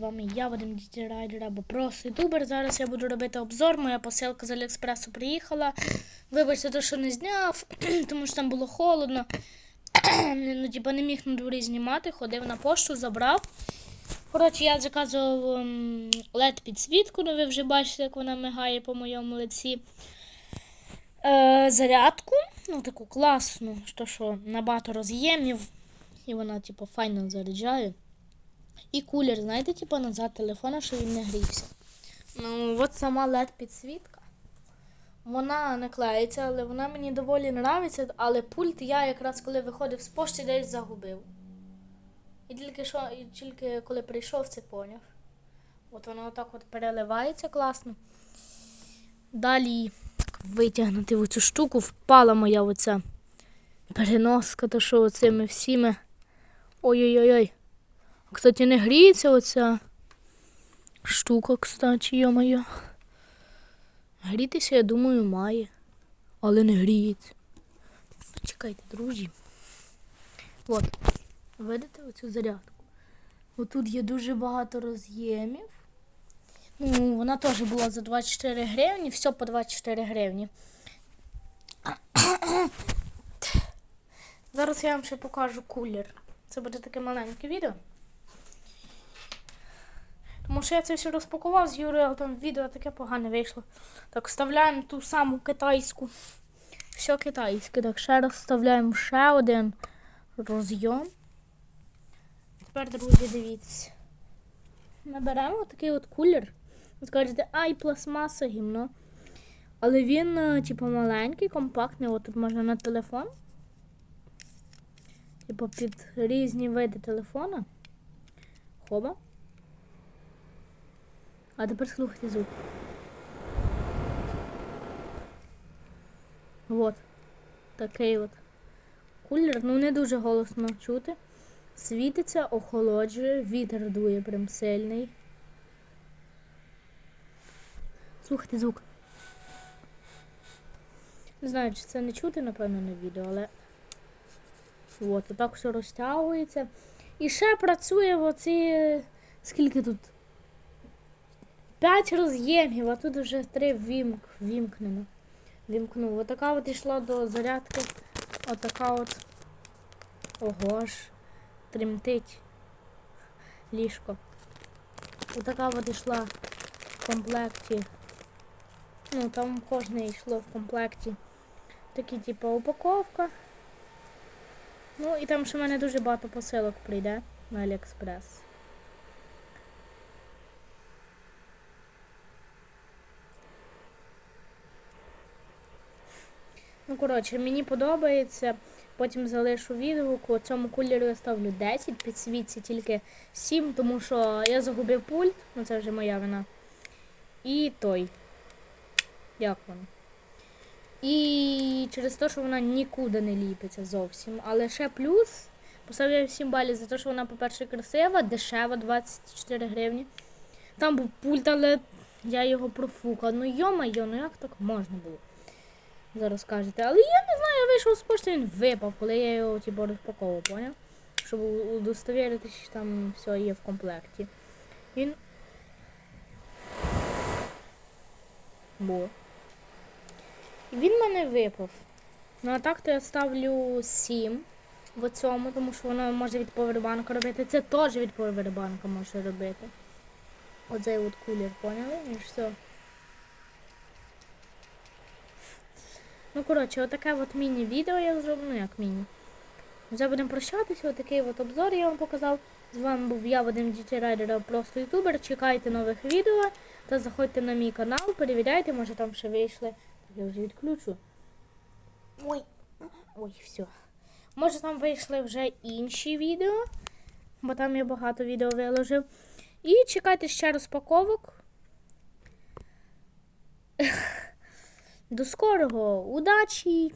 вами я, Вадим Діті Райдер або просто ютубер. Зараз я буду робити обзор. Моя посилка з Аліекспресу приїхала. Вибачте, те, що не зняв, тому що там було холодно. ну, типа, не міг на дворі знімати, ходив на пошту, забрав. Коротше, я заказував ем, led підсвітку, ну ви вже бачите, як вона мигає по моєму лиці. Е, зарядку, ну таку класну, що, що набагато роз'ємів. І вона, типу, файно заряджає. І кулер, знаєте, типу, назад телефона, що він не грівся. Ну, от сама led підсвітка. Вона не клеїться, але вона мені доволі нравиться, але пульт я якраз коли виходив з пошти десь загубив. І тільки що, і тільки коли прийшов, це поняв. От воно отак от переливається класно. Далі витягнути в цю штуку впала моя оця переноска, то що оцими всіми. Ой-ой-ой. Кстати, не гріється оця штука, кстати, йо-моє. Грітися, я думаю, має. Але не гріється. Почекайте, друзі. От. Видите оцю зарядку? Отут є дуже багато роз'ємів. Ну, вона теж була за 24 гривні, все по 24 гривні. Зараз я вам ще покажу кулер. Це буде таке маленьке відео. Тому що я це все розпакував з але там відео таке погане вийшло. Так, вставляємо ту саму китайську. Все китайське. Так, ще раз вставляємо ще один розйом. Тепер, друзі, дивіться. Наберемо такий от кулер. Ви скажете, ай, пластмаса гімно. Але він, е, типу, маленький, компактний. От тут можна на телефон. Типу під різні види телефона. Хоба. А тепер слухайте звук. От. Такий от. Кулер, ну не дуже голосно чути. Світиться, охолоджує, вітер дує прям сильний. Слухайте звук. Не знаю, чи це не чути, напевно, на відео, але от, отак все розтягується. І ще працює оці. Скільки тут? П'ять роз'ємів, а тут вже три вімк, вімкнено. Вімкнув. Отака от йшла до зарядки. Отака от. Ого ж. Тремтить ліжко. Отака от йшла в комплекті. Ну, там кожне йшло в комплекті. Такі, типу, упаковка. Ну і там ще в мене дуже багато посилок прийде на Аліекспрес. Ну, коротше, мені подобається. Потім залишу відгук. У цьому кулері я ставлю 10, підсвітці тільки 7, тому що я загубив пульт, ну це вже моя вина. І той. Як воно? І через те, що вона нікуди не ліпиться зовсім. Але ще плюс. Поставляю 7 балів за те, що вона, по-перше, красива, дешева, 24 гривні. Там був пульт, але я його профукав. Ну йо-майо, ну як так можна було? Зараз кажете. Але я не знаю, я вийшов з пошти, він випав, коли я його типу, розпаковував, поняв? Щоб удостовірити, що там все є в комплекті. Він. Бо. Він мене випав. Ну а так то я ставлю 7 в цьому, тому що воно може від повербанка робити. Це теж від повербанка може робити. Оцей от кулер, поняли? І все. Ну, коротше, отаке от міні-відео я зроблю, ну як міні. Вже будемо прощатися, отакий от обзор я вам показав. З вами був я, Вадим Дітірайдер, просто ютубер. Чекайте нових відео та заходьте на мій канал, перевіряйте, може там ще вийшли. Я вже відключу. Ой, ой, все. Може там вийшли вже інші відео, бо там я багато відео виложив. І чекайте ще розпаковок. До скорого! Удачі!